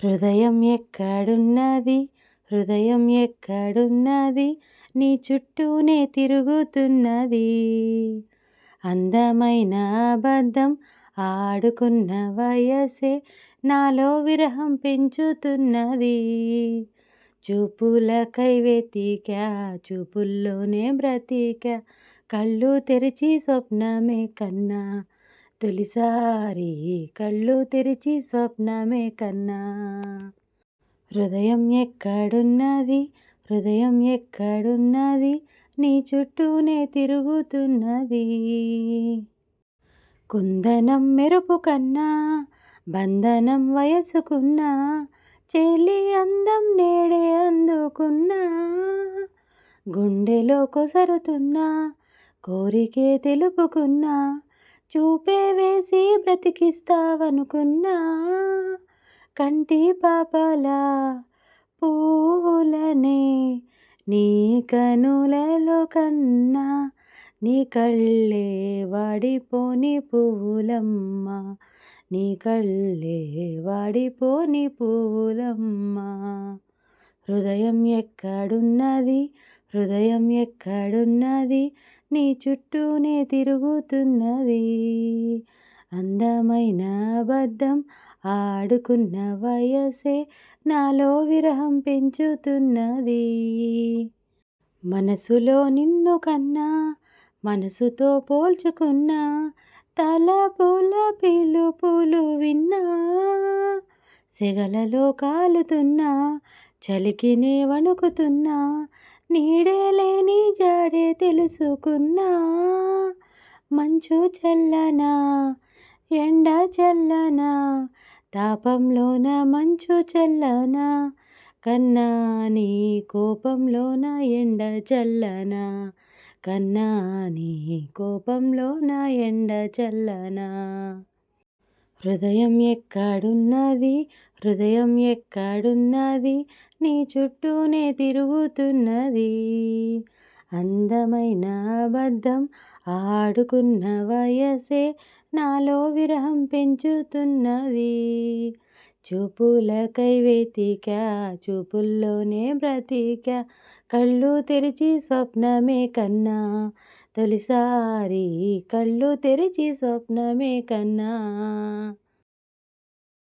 హృదయం ఎక్కడున్నది? హృదయం ఎక్కడున్నది? నీ చుట్టూనే తిరుగుతున్నది. అందమైన అబద్ధం ఆడుకున్న వయసే నాలో విరహం పెంచుతున్నది. చూపులకై వెతికా చూపుల్లోనే బ్రతికా కళ్ళు తెరిచి స్వప్నమే కన్నా తొలిసారి కళ్ళు తెరిచి స్వప్నమే కన్నా. హృదయం ఎక్కడున్నది? హృదయం ఎక్కడున్నది? నీ చుట్టూనే తిరుగుతున్నది. కుందనం మెరుపు కన్నా బంధనం వయసుకున్నా చెలి అందం నేడే అందుకున్నా. గుండెలో కొసరుతున్నా కోరికే తెలుపుకున్నా చూపే వేసి బ్రతికిస్తావనుకున్నా కంటి పాపలా పూలనే నీ కనులలో కన్నా నీ కళ్ళే వాడిపోని పువ్వులమ్మ నీ కళ్ళే వాడిపోని పువ్వులమ్మ. హృదయం ఎక్కడున్నది? హృదయం ఎక్కడున్నది? నీ చుట్టూనే తిరుగుతున్నది. అందమైన అబద్ధం ఆడుకున్న వయసే నాలో విరహం పెంచుతున్నది. మనసులో నిన్ను కన్నా మనసుతో పోల్చుకున్నా తలపుల పిలుపులు విన్నా సెగలలో కాలుతున్నా చలికినే వణుకుతున్నా నీడే లేని జాడే తెలుసుకున్నా. మంచు చల్లనా ఎండ చల్లనా తాపంలోన మంచు చల్లనా కన్నా నీ కోపంలోన ఎండ చల్లనా కన్నా నీ కోపంలోన ఎండ చల్లనా. హృదయం ఎక్కడున్నది? హృదయం ఎక్కడున్నది? నీ చుట్టూనే తిరుగుతున్నది. అందమైన అబద్ధం ఆడుకున్న వయసే నాలో విరహం పెంచుతున్నది. చూపులకై వెతికా చూపుల్లోనే బ్రతికా కళ్ళు తెరిచి స్వప్నమే కన్నా తొలిసారి కళ్ళు తెరిచి స్వప్నమే కన్నా.